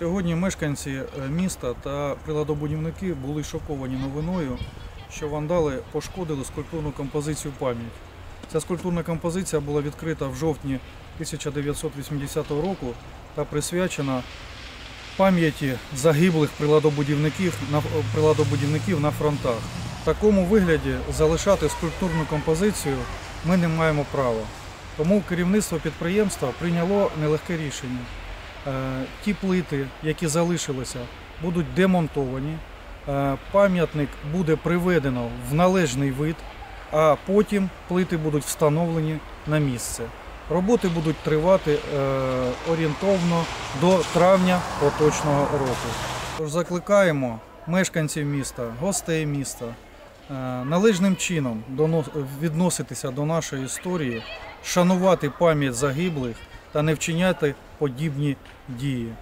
Сьогодні мешканці е, міста та приладобудівники були шоковані новиною, що вандали пошкодили скульптурну композицію пам'ять. Ця скульптурна композиція була відкрита в жовтні 1980 року та присвячена пам'яті загиблих приладобудівників на, приладобудівників на фронтах. В такому вигляді залишати скульптурну композицію ми не маємо права. Тому керівництво підприємства прийняло нелегке рішення. Е, Ті плити, які залишилися, будуть демонтовані. Е, Пам'ятник буде приведено в належний вид, а потім плити будуть встановлені на місце. Роботи будуть тривати е, орієнтовно до травня поточного року. Тож закликаємо мешканців міста, гостей міста належним чином відноситися до нашої історії, шанувати пам'ять загиблих та не вчиняти подібні дії.